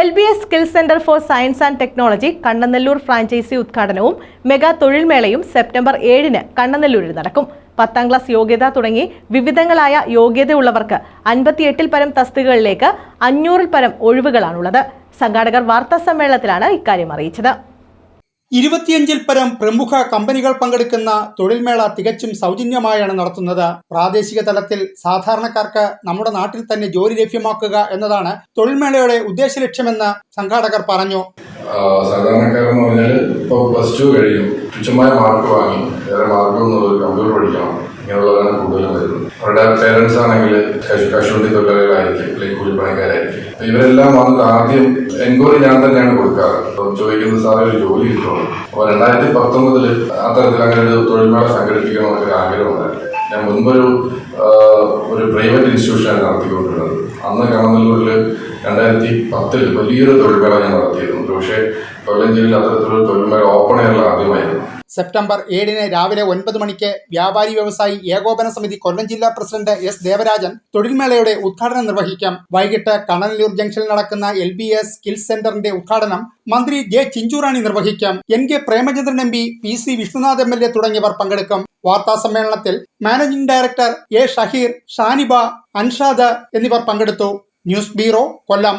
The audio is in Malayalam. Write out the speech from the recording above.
L B S skill centre for science and technology Kannanallur franchise ഉദ്ഘാടനവും മെഗാ തൊഴിൽമേളയും സെപ്റ്റംബർ ഏഴിന് കണ്ണനല്ലൂരിൽ നടക്കും. പത്താം ക്ലാസ് യോഗ്യത തുടങ്ങി വിവിധങ്ങളായ യോഗ്യതയുള്ളവർക്ക് അൻപത്തിയെട്ടിൽ പരം തസ്തികകളിലേക്ക് അഞ്ഞൂറിൽ പരം ഒഴിവുകളാണുള്ളത്. സംഘാടകർ വാർത്താ സമ്മേളനത്തിലാണ് ഇക്കാര്യം അറിയിച്ചത്. ഇരുപത്തിയഞ്ചിൽ പരം പ്രമുഖ കമ്പനികൾ പങ്കെടുക്കുന്ന തൊഴിൽമേള തികച്ചും സൗജന്യമായാണ് നടത്തുന്നത്. പ്രാദേശിക തലത്തിൽ സാധാരണക്കാർക്ക് നമ്മുടെ നാട്ടിൽ തന്നെ ജോലി ലഭ്യമാക്കുക എന്നതാണ് തൊഴിൽമേളയുടെ ഉദ്ദേശ ലക്ഷ്യമെന്ന് സംഘാടകർ പറഞ്ഞു. സാധാരണക്കാരെന്ന് പറഞ്ഞാൽ ഇപ്പോൾ പ്ലസ് ടു കഴിയും. തുച്ഛമായ മാർക്ക് വാങ്ങി. വരുന്നത് അവരുടെ പേരൻസ് ആണെങ്കിൽ കശു കശുവണ്ടി തൊഴിലാളികളായിരിക്കും അല്ലെങ്കിൽ കൂലിപ്പണിക്കാരായിരിക്കും. ഇവരെല്ലാം വന്നിട്ട് ആദ്യം എൻക്വയറി ഞാൻ തന്നെയാണ് കൊടുക്കാറ്. ചോദിക്കുന്നത് സാറേ ഒരു ജോലി കിട്ടുള്ളൂ അപ്പോൾ രണ്ടായിരത്തി പത്തൊമ്പതിൽ അത്തരത്തിൽ അങ്ങനെ ഒരു തൊഴിൽമേള സംഘടിപ്പിക്കണമെന്നൊക്കെ ഒരു ആഗ്രഹമുണ്ടായിരുന്നു ഞാൻ മുൻപൊരു ഒരു പ്രൈവറ്റ് ഇൻസ്റ്റിറ്റ്യൂഷനാണ് നടത്തിക്കൊണ്ടിരുന്നത്. അന്ന് കണ്ണനല്ലൂരിൽ രണ്ടായിരത്തി പത്തിൽ വലിയൊരു തൊഴിൽമേള ഞാൻ നടത്തിയിരുന്നു. പക്ഷേ കൊല്ലം ജില്ലയിൽ അത്തരത്തിലൊരു തൊഴിൽമേള ഓപ്പൺ എയറിൽ ആദ്യമായിരുന്നു. സെപ്റ്റംബർ ഏഴിന് രാവിലെ ഒൻപത് മണിക്ക് വ്യാപാരി വ്യവസായി ഏകോപന സമിതി കൊല്ലം ജില്ലാ പ്രസിഡന്റ് എസ് ദേവരാജൻ തൊഴിൽമേളയുടെ ഉദ്ഘാടനം നിർവഹിക്കാം. വൈകിട്ട് കണനല്ലൂർ ജംഗ്ഷനിൽ നടക്കുന്ന എൽ ബി എസ് സ്കിൽസ് സെന്ററിന്റെ ഉദ്ഘാടനം മന്ത്രി J Chinchurani നിർവഹിക്കാം. N K Premachandran M P P C Vishnunath M L A തുടങ്ങിയവർ പങ്കെടുക്കും. വാർത്താ സമ്മേളനത്തിൽ managing director A Shaheer Shaniba Anshad എന്നിവർ പങ്കെടുത്തു. News bureau Kollam.